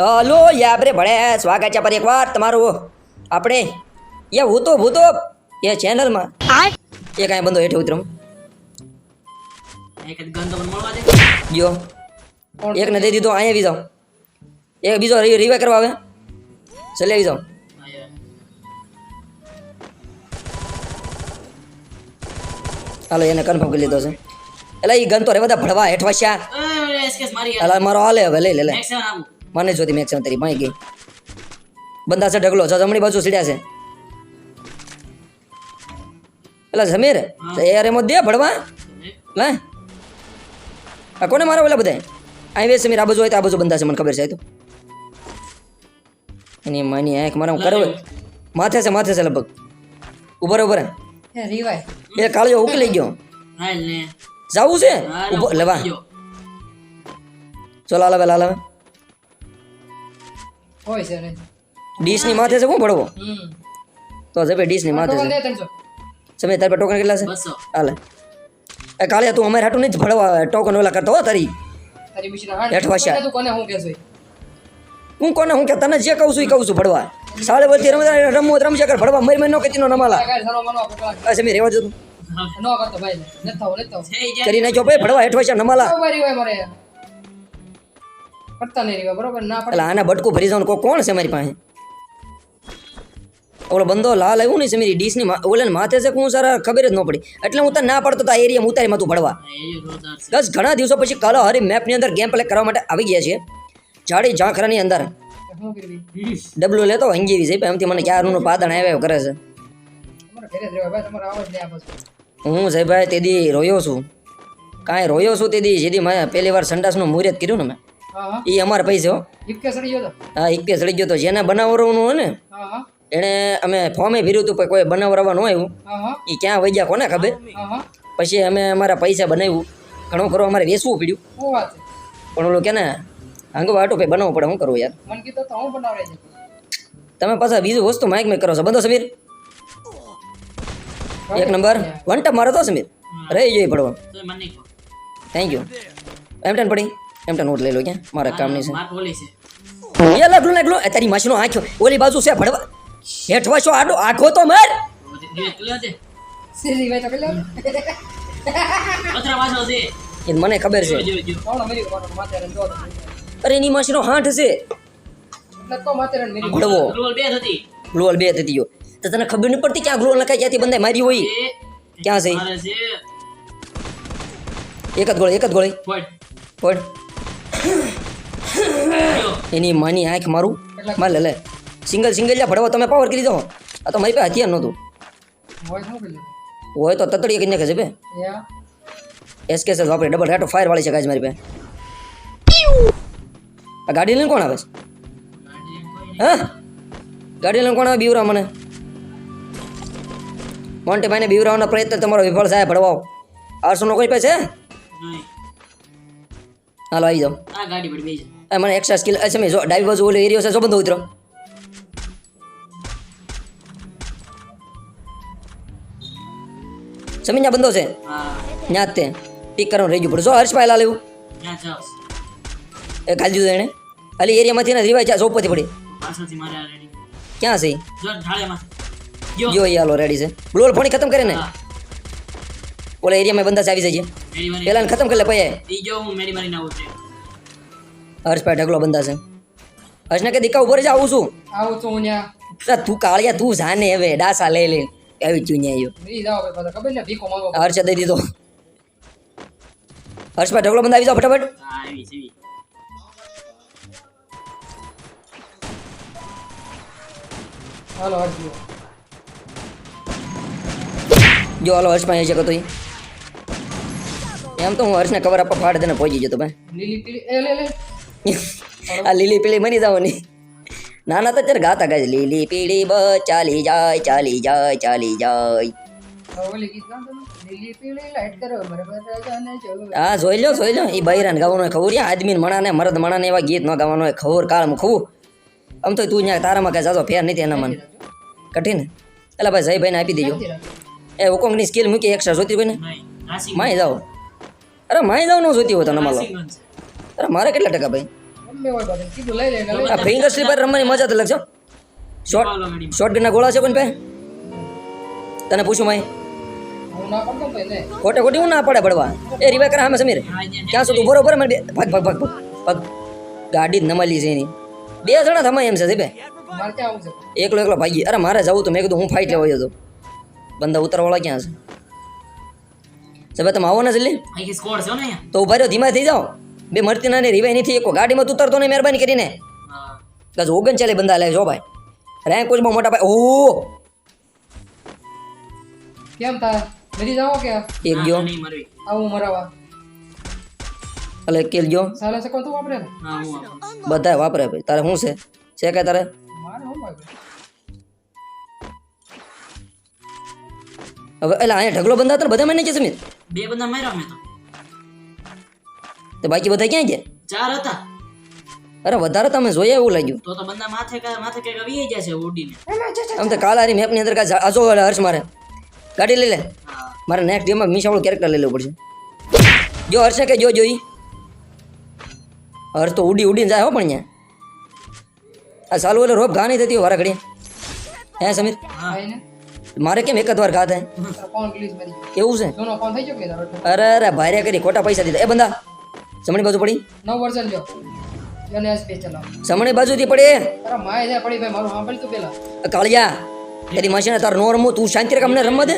Hello યાબરે ભણે. સ્વાગત છે પર એકવાર તમારું. આપણે યા ભૂતો ભૂતો. એ ચેનલમાં એ કાંઈ બંધો હેઠે ઉતરમ એક જ ગંધ મને મળવા દે. એકને દઈ દીધો અહીંયા આવી જાઓ. એક બીજો રિવાય કરવા આવે. ચલે આવી જાઓ. હાલો એને કન્ફર્મ કરી લીધો છે. એટલે એ ગન તો રે બધા ભડવા હેઠવાશ્યા એ એસકેસ મારો હાલે હવે લઈ લે લે. મને જોતી મેક્સિમમ તારી માઈ ગઈ બંદા છે ઢગલો છે જમણી બાજુ સીડ્યા છે. એટલે સમીર એ યાર એમાં દે ભડવા લે આ કોને મારો ઓલા બધા અહીં વેસ સમીર આ બાજુ હોય તો આ બાજુ બંધા છે મને ખબર છે તો એની માની આંખ મારા હું કરવું. માથે છે માથે છે લગભગ. ઉભર ઉભર એ કાળજો ઉકલી ગયો. જવું છે? ઊભો લેવા. જો ચલો લાવે લાવે હોય છે ને ડીશની માથે છે કોણ પડવો હમ. તો જબે ડીશની માથે છે. સમય તાર પર ટોકન કેટલા છે? હાલે. એ કાલે તું અમારે હાટું નહીં ભડવા ટોકન ઓલા કરતો હો તારી. હાડ હેઠવાશ્યા. તું કોને હું કહેશો? હું કોને હું કે? તને જે કહું છું એ કહું છું ભડવા. સાડે વર્ષથી રમતા રમવું રમશે કર ભડવા. મરી મરી નો કતી નો નમાલા. પેલા આ રેવા જતું કરી નાખ્યો ભાઈ ભળવા હેઠ છે નમાલા. હોય નહીં રીવા બરોબર? ના પડે આને બટકું ભરી જવાનું કોણ છે મારી પાસે? ઓલો બંદો લાલ આવ્યું નહીં સમીરી ડીશની મા- ઓલાને માથે છે કે હું સારા ખબર જ ન પડી. એટલે હું તને ના પડતો તો આ એરિયા ઉતારી જોરદાર છે બસ ઘણા દિવસો પછી કાલો હરી મેપની અંદર ગેમ પ્લે કરવા માટે આવી ગયા છે. જાડી ઝાંખરાની અંદર. ડબલું લેતો હંગી છે એમથી મને ક્યારનું પાદણ આવ્યા કરે છે. હું સાહેબભાઈ તે દી રોયો છું. કાંઈ રોયો છું તે દી જેથી મેં પહેલી વાર સંડાસનું મુહૂર્ત કર્યું ને મેં. એ અમારા પૈસે હો હા ઇક્કે સડી ગયો તો. જેને બનાવવાનું હોય ને હા હા. એણે અમે ફોર્મે ભર્યું હતું પણ કોઈ બનાવવા ન આવ્યું એ ક્યાં વહી ગયા કોને ખબર? હા હા. પછી અમે અમારા પૈસા બનાવ્યું. ઘણું ખરું અમારે વેચવું પડ્યું. પણ ઓલું કે ને હંગો હાટું ભાઈ બનાવવું પડે શું કરવું યાર? મને કીધું તો હું બનાવડે તમે પાછા બીજું વસ્તુ માઇક મેં કરો છો. બંધો સમીર. એક નંબર. વન ટપ મારો તો સમીર. રહી જોઈએ પડવાનું થેન્ક યુ એમ ટેન પડી. એમ ટેન નોટ લઈ લો ક્યાં? મારા કામની છે. એ લગલું લગલું એ તારી માછીનો આંખ્યો ઓલી બાજુ છે ભડવા. હેઠવા છો આડો આખો તો મર. એ મને ખબર છે. અરે એની માછીનો હાંઠ છે. ભડવો. રોલ બે હતી. થતી ગયો તો તને ખબર નહીં પડતી ક્યાં ગ્લોઅલ નખાય ક્યાંથી બંધાય મારી હોય? ક્યાં છે? એક જ ગોળી એક જ ગોળી. ફોડ એની માની આંખ મારું? માર લે લે. સિંગલ સિંગલ જા ભડવા તમે પાવર કરી દો આ તો મારી પાસે હથિયાર નહોતું. હોય શું પેલું હોય તો તતડીએ કરીને નાખે છે બે. યા. એસકેસ વાપરે ડબલ રેટો ફાયર વાળી છે ગાજ મારી પાસે. આ ગાડી લઈને કોણ આવે છે? હા? ગાડી લઈને કોણ આવે બીવરા મને? મોન્ટે ભાઈને બીવરાવાનો પ્રયત્ન તમારો વિફળ થાય ભડવાઓ. આઠસોનો કોઈ પાસે છે? નહીં. હાલો આવી જાઓ. આ ગાડી પડી બે મને એક્સ્ટ્રા સ્કિલ છે મેં જો ડાબી બાજુ ઓલો એરિયો છે જો બંધો ઉતરો. સમીન જ્યાં બંધો છે હા. ત્યાં જ તે. ટીક કરવાનું રહી ગયું. પડે જો હર્ષભાઈ લાલ એવું. ત્યાં એ ખાલી દીધું એણે ખાલી એરિયામાંથી ને રિવાય સોપ પરથી પડી. ક્યાં છે જો ઢાળેમાં જો જો એ રેડી છે. બ્લોલ ફોણી ખતમ કરે ને. હા. ઓલા એરિયામાં બંધા છે આવી છે. મારી પેલા ખતમ કરી લે પછી. જો હું મેરી મારી ના આવું છે હર્ષભાઈ ઢગલો બંધા છે. હર્ષને કે દીકા ઉપર જ આવું છું. આવું છું હું ત્યાં. તું કાળિયા તું જાને હવે ડાસા લઈ લઈ. આવી ન્યા આવ્યો ખબર ને ભીખો માંગો હર્ષે દઈ દીધો. હર્ષભાઈ ઢગલો બંધ આવી જાઓ ફટાફટ હાલો હર્ષ જો હાલો હર્ષભાઈ છે તો એમ તો હું હર્ષને કવર આપવા ફાડ દેને પહોંચી જતો ભાઈ. લીલી પીળી એ લે લે. આ લીલી પીળી મરી જવાની નાના તો અત્યારે ગાતા ગાય લીલી પીળી બ ચાલી જાય ચાલી જાય ચાલી જાય. હા જોઈ લો જોઈ લો એ બૈરાને ગાવાનું હોય ખબર. આદમી મણાને મરદ મણાને એવા ગીત ન ગાવાનું હોય ખબર. કાળમાં ખવું આમ તો તું ત્યાં તારામાં કઈ જાજો ફેર નથી એના મન કઠિન. એટલે ભાઈ જયભાઈને આપી દેજો. એ હુકોંગની સ્કિલ મૂકી એક્સ્ટ્રા જોતી હોય ને. નહીં. માય જાઓ. અરે માય જાવ નો જોતી હોય તો રાશિ અરે મારે કેટલા ટકા ભાઈ? આ ફિંગર સ્લીપર રમવાની મજા તો લગશે શોર્ટ શોર્ટ ગાડીમાં. ગોળા છે કોઈ પે તને પૂછું માય ભાઈ ખોટે ખોટી હું ના પડે પડવા એ રિવાય કરે હા સમીર ક્યાં સુધી ઊભો ઊભો મને બે- ભાગ ભાગ ભાગ ભાગ. ગાડી જ નમાલી છે એની. બે જણા થમાય એમ છે છે એકલો એકલો ભાગી. અરે મારે જવું તો મેં કીધું હું ફાઇટ લેવા જતો. બંદા ઉતરવાળા ક્યાં છે? સાહેબ તમે આવો ને જલ્દી. આખી સ્કોડ છે ને અહીંયા? તો ઊભા રહ્યો ધીમા થઈ જાઓ. બે મરતી ના રિવાય નથી એક ગાડીમાં તો ઉતરતો ને મહેરબાની કરીને. હા. બસ ઓગણ ચાલે બંદા લે જો ભાઈ. રેન્ક કોઈ બહુ મોટા ભાઈ ઓહ! કેમ તા મરી જાઓ કે? એક ગયો. નહીં મરવી. આવું મરાવા. એટલે કેલ ગયો. સાલે કોણ તું વાપરે ને. હા હું આપું. વાપરે ભાઈ. તારે શું છે? છે કે તારે? મારે હું વાપરે? હવે એટલે અહીંયા ઢગલો બંધા હતા બધા મને કે સમીર બે બંદા માર્યા મેં તો. તો બાકી બધા ક્યાં ગયા? ચાર હતા. અરે વધારે તમે જોયા એવું લાગ્યું. તો તો બંદા માથે કા- માથે કંઈક આવી ગયા છે ઉડીને આમ તો કાલારી મેપની અંદર કાંઈ આજો હર્ષ મારે. ગાડી લઈ લે. મારે નેક્સ્ટ ગેમમાં મીસાવાળું કેરેક્ટર લઈ લેવું પડશે. જો હર્ષે કે જો જોઈ. હર્ષ તો ઉડી ઉડીને જાય હો પણ અહીંયા. આ સાલું એટલે રોપ ઘા નહીં થતી હોય વારા ઘડી હે સમીર? હા. મારે કેમ એક જ વાર ગયો એવું છે? અરે અરે ભારે કરી ખોટા પૈસા દીધા. એ બંદા જમણી બાજુ પડી. નવ વર્ઝન લ્યો જમણી બાજુથી પડી તારા માય જાય પડી ભાઈ મારું સાંભળી તું પેલા કાળિયા તારી માસીને તાર નો રમવું તું શાંતિ રાખ અમને રમવા દે.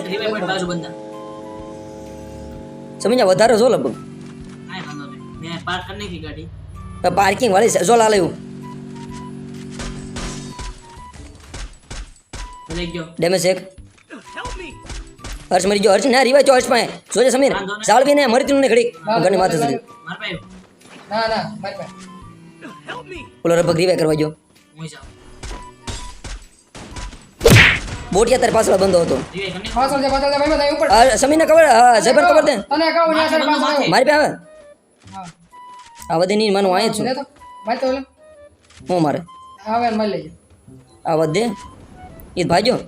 સમજ્યા વધારે જો લગભગ. પાર્કિંગ વાળી. જો લા લેવું ડેમેજ એક. હર્ષ મરી ગયો હર્ષ ના રીવાય જો હર્ષ પાસે. જોજે સમીર સાળવી ને મરતી ને ઘડી ઘરની વાત હતી ના ના મારી પાસે. ઓલો રબક રીવાય કરવા ગયો. હું જાઉં. બોટિયા તારી પાછળ બંધો હતો. સમીર ને જા જા ખબર હા જબર ખબર દે મારી પાસે આવે? હા. આ બધી ની માનું આય જ છું. હું મારે આવે મારી લેજે આ વધે એ ભાગ્યો?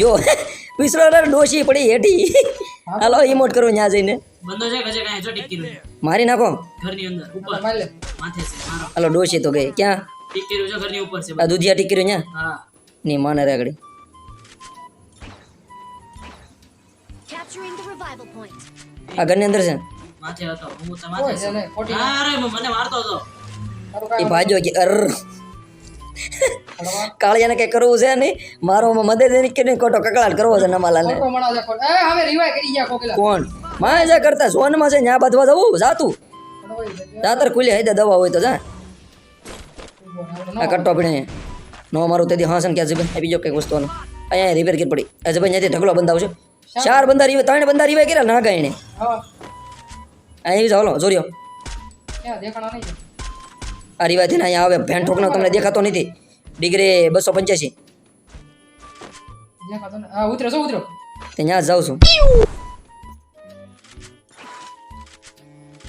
જો વિસરો ડોશી પડી હેઠી. હાલો ઇમોટ કરો ન્યા જઈને. બંધો છે ગજે કાંઈ જો ટીકી રહ્યું મારી નાખો. ઘરની અંદર. ઉપર માથે છે મારો. હાલો ડોશી તો ગઈ. ક્યાં? ટીકી રહ્યું છે ઘરની ઉપર છે આ દુધિયા ટીકી રહ્યું ન્યા? હા. ની માને રેગડી. આ ઘરની અંદર છે? માથે હતો હું તો માથે છે. અરે મને મારતો હતો. એ ભાજો કે અર. કાળિયાને કઈ કરવું છે નહીં? મારો મદદ એની કે નહીં? ખોટો કકળાટ કરવો છે નમાલાને. કોણ? માં જા કરતા સોનમાં છે ન્યા બાંધવા જવું? જાતું જાતર ખુલ્લી હૈદે દવા હોય તો જા. આ કટ્ટો પીણે નો મારું તેથી હા છે ને ક્યાં જબે એ બીજો કંઈક વસ્તુનો. અહીંયા રિપેર કરી પડી. આ જબે ત્યાંથી ઢગલો બંધાવશે. ચાર બંદા રીવે ત્રણ બંદા રીવે કર્યા ના ગાય એને હા આ એવી જોર્યો? આ રીવાથી અહીંયા આવે ભેન ઠોકનો તમને દેખાતો નથી. ડિગ્રી બસો પંચ્યાસી. ઉતરો શું ઉતરો? ત્યાં જાઉં છું.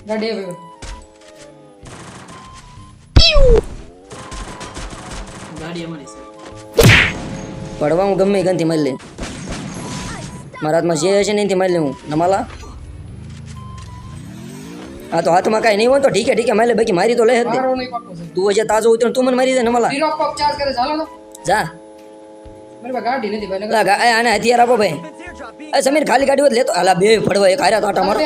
ગાડી એ ગાડી અમારી પડવા હું ગમે એ ગનથી મારી લે. મારા હાથમાં જે હશે ને એથી મારી લે હું. નમાલા? હા તો હાથમાં કાંઈ નહીં હોય તો ઠીક ઠીક મારી લે બાકી મારી તો લે હતી દે. મારો નહીં પાક્કો છે. તું હજી તાજો ઉતર તું મને મારી દે નમાલા ઝીરો કોક ચાર્જ કરે ચાલો તો જા. હથિયાર આપો ભાઈ. એ સમીર ખાલી ગાડી લેતો. હાલા બે ફડવા એક હાર્યા તો આટા મારો.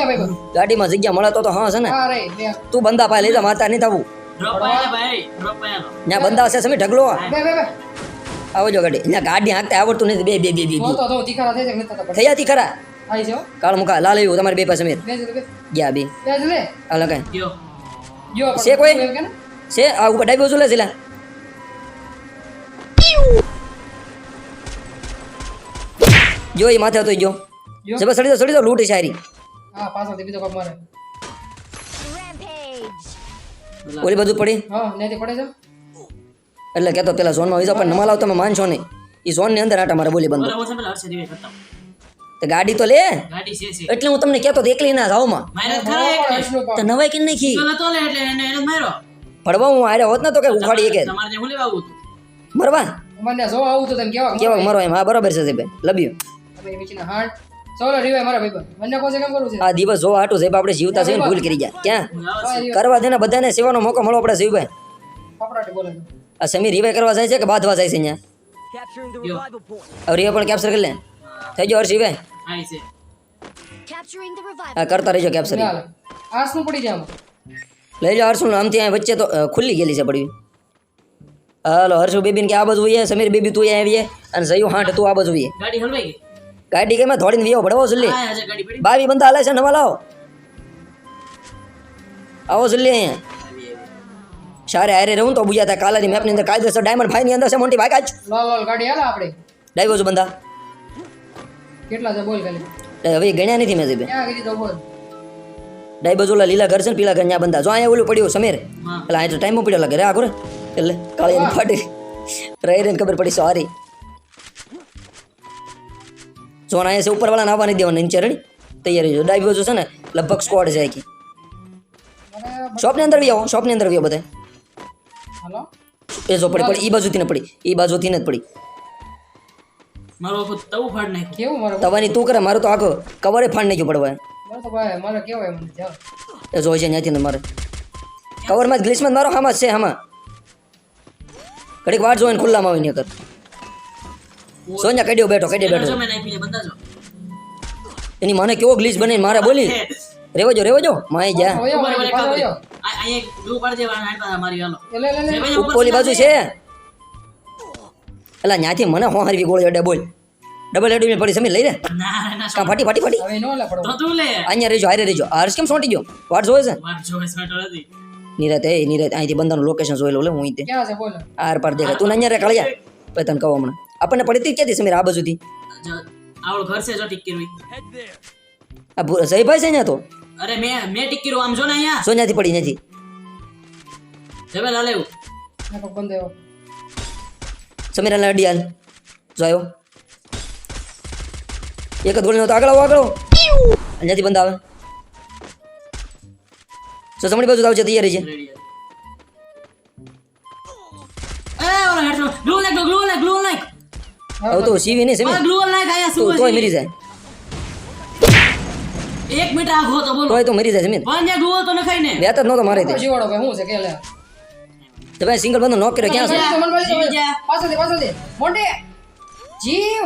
ગાડીમાં જગ્યા મળતો તો તો હા છે ને. હા રે બે. તું બંદા પાય લઈ જા માતા નહીં થવું. ડ્રોપ પાયેલા ભાઈ ડ્રોપ પાયેલો ત્યાં બંદા હશે સમીર ઢગલો. આવજો ગાડી. ત્યાં ગાડી હાંકતા આવડતું નથી. બે બે બે બે ખરા આવી છે કાળ મુકા લાલ આવ્યું તમારે બે પાસે જ બે ગયા બે. જ હાલ કાંઈ છે કોઈ? છે? આ ઉપર ડાબી બાજુ લે છે જો એ માથે હતો જો જો. જબર સડી દો સડી દો લૂંટી શાયરી હા પાછળથી બીજો કોક મારે. ઓલી બધું પડી? હા નેથી પડે છે. એટલે કહેતો પેલા ઝોનમાં વિઝા પણ નમાલાવ તમે માનશો નહીં. એ ઝોનની અંદર આટા મારે બોલી બંધ. તો ગાડી તો લે. ગાડી છે છે. એટલે હું તમને કહેતો તો એકલી ના જાવમાં મારે ખરા એક ને. હર્ષનું તો. નવાઈ કેમ નાખી? પેલો તો લે એટલે એને એને જ માર્યો. પડવા હું આરે હોત ને તો કે ઉખાડી એક મરવા? કેવા કેવા એમ? હા બરોબર છે ભાઈ લબ્યું તમે નીચેના હાર્ટ ચલો રીવાય મારા ભાઈ મને કોસે કેમ કરવું છે? આ દિવસ જોવા હાટું સાહેબ આપણે જીવતા છે ભૂલ કરી ગયા. ક્યાં. કરવા દે બધાને સેવાનો મોકો મળો આપણે શિવભાઈ. આ સમીર રિવાય કરવા જાય છે કે બાંધવા જાય છે અહીંયા. હવે રિવા પણ કેપ્ચર કરી લે. થઈ ગયો હર્ષિભાઈ છે. આ કરતા રહેજો કેપ્ચરિંગ આર્સનું પડી જાય આમાં. લઈ લો હર્ષું આમથી અહીં વચ્ચે તો ખુલ્લી ગયેલી છે પડવી હાલો હર્ષુ બેબીને કે આ બાજુ આવીએ સમીર બેબી તું અહીંયા આવીએ અને સહી હાંઠ તું આ બાજુ આવીએ. ગાડી હલવાઈ ગઈ? ગાડી કેમાં થોડીને વિયો ભડવો સુલ્લી બાવી બંધા હાલે છે નવા લાવો. આવો સુલ્લી અહીંયા. સારે હારે રહું તો બુજાતા કાલાની મેપની અંદર કાયદેસર ડાયમંડ ફાઈની અંદર છે મોટી વાગાજ લાલ લાલ ગાડી હાલે આપણે. ડાઈવો છો બંધા? કેટલા છે બોલ ખાલી. હવે ગણ્યા નથી મેં જીબે ક્યાં ગઈ તો બોલ. ડાઈ બાજુ લીલા ઘર છે ને પીલા ઘર ત્યાં બંધા. જો અહીંયા ઓલું પડ્યું સમીર. એટલે તો ટાઈમ પડ્યો લાગે. રે આગળ એટલે કાળી ફાટી. રહી રહીને ખબર પડી સોરી. જો અહીંયા છે ઉપરવાળાને આવવા નહીં દેવાના. નીચે રેડી. તૈયારી જો ડાઈ બાજુ છે ને લગભગ સ્કોડ છે આખી. શોપની અંદર આવો શોપની અંદર બી આવો બધા એ જો પડી પડી. એ બાજુથી ને પડી. એ બાજુથી ને જ પડી. મારો આખો તવ ફાડ નાખ્યું. કેવું મારો તવાની તું કરે મારું તો આખો કવરે ફાડ નાખ્યું પડવા મારો તો ભાઈ મારો કેવો એમ? જાઓ એ જોઈ છે ત્યાંથી ને મારે. કવરમાં જ ગ્લિચમાં જ મારો હામાં છે હામાં. ઘડીક વાટ જોઈને ખુલ્લામાં આવીને કર સોન્યા કડ્યો બેઠો કડ્યો બેઠો. એની મને કેવો ગ્લિચ બને મારે બોલી. રેવો જો રેવો જો. માય જા વયો ઉપર મારી વળે પાછો આ- અહીંયા એક ગ્લુ પાડી દેવા હાંડવા મારી હાલો. એ લે લે લે. જે ભાઈ ઉપર ઓલી બાજુ છે. એલા ત્યાંથી મને હો હરવી ગોળી અડે બોલ. ડબલ એડમી પડી સમી લઈ રે ના ના ફાટી ફાટી ફાટી? હવે નો લે પડો. તો તું લે. અહીંયા રેજો હારે રેજો હર્ષ કેમ સોંટી ગયો? વાટ જોવે છે? વાત જોવે એ નિરાત અહીંથી બંધાનું લોકેશન જોઈ લો લે હું અહીંથી. ક્યાં છે બોલ. આર પાર દેખાય. તું અહીંયા રે કળિયા. પછી તને કહું હમણાં. આપણને પડી તી ક્યાંથી સમીર આ બાજુથી? જો આવડું ઘર છે જો ટીક કરવી આ ભૂ- જયભાઈ છે અહીંયા તો? અરે મે મે ટીક કર્યું આમ જો ને અહીંયા. સોન્યાથી પડી નથી જબે લાલે એવું ને બંધ આવ્યો સમીર અલા અડી હાલ જો આવ્યો એક જ ગોળી નહોતો આગળ આવો. આગળ અહીંયાથી બંધ આવે. જો જમણી બાજુ આવશે તૈયારી છે. હવે તો સીવી નહીં સમીર તોય મરી જાય. એક મિનિટ આખો તો બોલો. તોય તો મરી જાય સમીર પણ જ્યાં તો નખાય ને. વ્યાત જ નહોતો મારે તે જીવાડો ભાઈ શું છે કે લે? તો ભાઈ સિંગલ બંધો નોક કર્યો ક્યાં છે. પાછળ પાછળ મોટે. જીવ.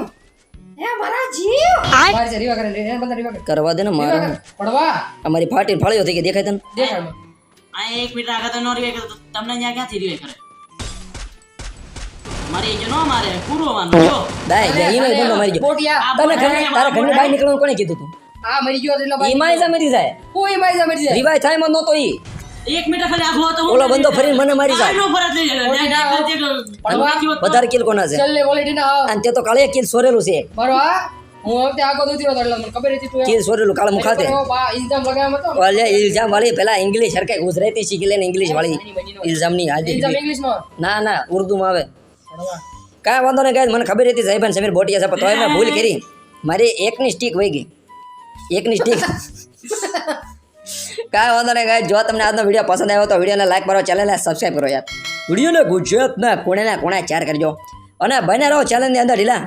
હે મારા જીવ. મારી છે રીવા કરે એને બધા રીવા કરે. કરવા દે ને મારે. રીવા કરે. પડવા. અમારી ફાટી ફાળ્યો થઈ ગઈ દેખાય તને? દેખાડ મને. આ એક મિનિટ આગળ તો નો રિવે તમને ત્યાં ક્યાંથી રિવે કરે? મારી જે નો મારે પૂરો માનો જો. દાય ગયા ઈનો બંધો મારી ગયો. તને ઘર તારા ઘરની બહાર નીકળવાનું કોણે કીધું તું? આ મરી ગયો એટલે ઈ માય મરી જાય. કોઈ મારી મરી જાય. રિવાય થાયમાં ઈ. એક મિનિટ ખાલી આખો હતો ઓલો બંદો ફરીને મને મારી જાય. નો ફરત લઈ જાય તો તો- વધારે કિલ કોના છે? છેલ્લે ક્વોલિટી ના આવ. અને તે તો કાલે કિલ સોરેલું છે. મારો આ? હું હવે આગો દૂધી રહ્યો એટલે મને ખબર હતી તું કિલ સોરેલું કાલે મુખાતે ઇલ્ઝામ લગાવ્યો હતો ઓલે ઇલ્ઝામ વાળી પેલા ઇંગ્લિશ હરકે ગુજરાતી શીખી લે ને ઇંગ્લિશ વાળી. ઇલ્ઝામની હાજી ઇંગ્લિશમાં ના ના ઉર્દુમાં આવે. પડવા કાંઈ વાંધો નહીં કાંઈ મને ખબર હતી સાહેબ સમીર બોટિયા છે પણ તોય મેં ભૂલ કરી. મારી એકની સ્ટીક વહી ગઈ. એકની સ્ટીક કાંઈ વાંધો નહીં ગાય જો તમને આજનો વીડિયો પસંદ આવ્યો તો વિડીયોને લાઈક કરો ચેનલને સબસ્ક્રાઈબ કરો યાર. વિડીયોને ગુજરાતના કોણે ના કોણે શેર કરજો. અને બને રહો ચેનલની અંદર ઢીલા